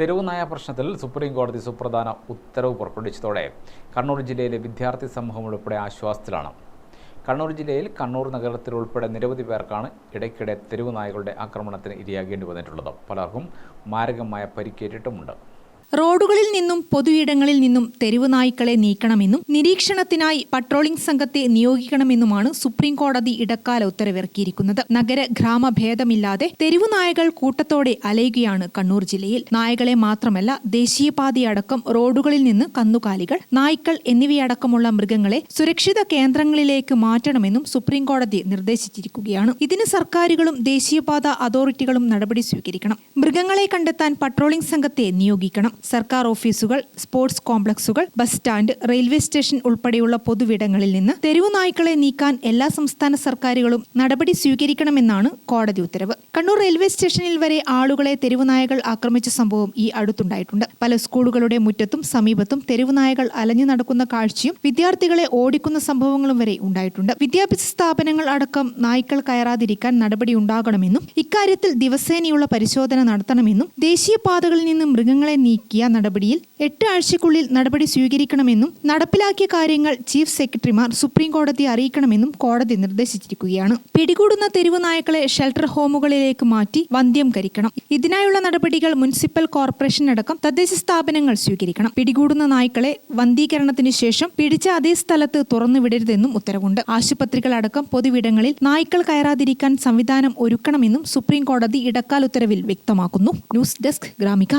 തെരുവുനായ പ്രശ്നത്തിൽ സുപ്രീം കോടതി സുപ്രധാന ഉത്തരവ് പുറപ്പെടുവിച്ചതോടെ കണ്ണൂർ ജില്ലയിലെ വിദ്യാർത്ഥി സമൂഹം ഉൾപ്പെടെ ആശ്വാസത്തിലാണ്. കണ്ണൂർ ജില്ലയിൽ കണ്ണൂർ നഗരത്തിൽ ഉൾപ്പെടെ നിരവധി പേർക്കാണ് ഇടയ്ക്കിടെ തെരുവുനായകളുടെ ആക്രമണത്തിന് ഇരയാകേണ്ടി വന്നിട്ടുള്ളത്. പലർക്കും മാരകമായ പരിക്കേറ്റിട്ടുമുണ്ട്. റോഡുകളിൽ നിന്നും പൊതുയിടങ്ങളിൽ നിന്നും തെരുവ് നായ്ക്കളെ നീക്കണമെന്നും നിരീക്ഷണത്തിനായി പട്രോളിംഗ് സംഘത്തെ നിയോഗിക്കണമെന്നുമാണ് സുപ്രീം കോടതി ഇടക്കാല ഉത്തരവിറക്കിയിരിക്കുന്നത്. നഗര ഗ്രാമ ഭേദമില്ലാതെ തെരുവ് നായകൾ കൂട്ടത്തോടെ അലയുകയാണ് കണ്ണൂർ ജില്ലയിൽ. നായകളെ മാത്രമല്ല ദേശീയപാതയടക്കം റോഡുകളിൽ നിന്ന് കന്നുകാലികൾ നായ്ക്കൾ എന്നിവയടക്കമുള്ള മൃഗങ്ങളെ സുരക്ഷിത കേന്ദ്രങ്ങളിലേക്ക് മാറ്റണമെന്നും സുപ്രീം കോടതി നിർദ്ദേശിച്ചിരിക്കുകയാണ്. ഇതിന് സർക്കാരുകളും ദേശീയപാത അതോറിറ്റികളും നടപടി സ്വീകരിക്കണം. മൃഗങ്ങളെ കണ്ടെത്താൻ പട്രോളിംഗ് സംഘത്തെ നിയോഗിക്കണം. സർക്കാർ ഓഫീസുകൾ സ്പോർട്സ് കോംപ്ലക്സുകൾ ബസ് സ്റ്റാൻഡ് റെയിൽവേ സ്റ്റേഷൻ ഉൾപ്പെടെയുള്ള പൊതുവിടങ്ങളിൽ നിന്ന് തെരുവു നായ്ക്കളെ നീക്കാൻ എല്ലാ സംസ്ഥാന സർക്കാരുകളും നടപടി സ്വീകരിക്കണമെന്നാണ് കോടതി ഉത്തരവ്. കണ്ണൂർ റെയിൽവേ സ്റ്റേഷനിൽ വരെ ആളുകളെ തെരുവു നായകൾ ആക്രമിച്ച സംഭവം ഈ അടുത്തുണ്ടായിട്ടുണ്ട്. പല സ്കൂളുകളുടെ മുറ്റത്തും സമീപത്തും തെരുവു നായകൾ അലഞ്ഞു നടക്കുന്ന കാഴ്ചയും വിദ്യാർത്ഥികളെ ഓടിക്കുന്ന സംഭവങ്ങളും വരെ ഉണ്ടായിട്ടുണ്ട്. വിദ്യാഭ്യാസ സ്ഥാപനങ്ങൾ അടക്കം നായ്ക്കൾ കയറാതിരിക്കാൻ നടപടി ഉണ്ടാകണമെന്നും ഇക്കാര്യത്തിൽ ദിവസേനയുള്ള പരിശോധന നടത്തണമെന്നും ദേശീയപാതകളിൽ നിന്ന് മൃഗങ്ങളെ നീക്കിയ നടപടിയിൽ എട്ട് ആഴ്ചക്കുള്ളിൽ നടപടി സ്വീകരിക്കണമെന്നും നടപ്പിലാക്കിയ കാര്യങ്ങൾ ചീഫ് സെക്രട്ടറിമാർ സുപ്രീം കോടതിയെ അറിയിക്കണമെന്നും കോടതി നിർദ്ദേശിച്ചിരിക്കുകയാണ്. പിടികൂടുന്ന തെരുവ് നായ്ക്കളെ ഷെൽട്ടർ ഹോമുകളിലേക്ക് മാറ്റി വന്ധ്യം കരിക്കണം. ഇതിനായുള്ള നടപടികൾ മുനിസിപ്പൽ കോർപ്പറേഷൻ അടക്കം തദ്ദേശ സ്ഥാപനങ്ങൾ സ്വീകരിക്കണം. പിടികൂടുന്ന നായ്ക്കളെ വന്ധീകരണത്തിന് ശേഷം പിടിച്ച അതേ സ്ഥലത്ത് തുറന്നുവിടരുതെന്നും ഉത്തരവുണ്ട്. ആശുപത്രികൾ അടക്കം പൊതുവിടങ്ങളിൽ നായ്ക്കൾ കയറാതിരിക്കാൻ സംവിധാനം ഒരുക്കണമെന്നും സുപ്രീം കോടതി ഇടക്കാല ഉത്തരവിൽ വ്യക്തമാക്കുന്നു. News desk Gramika.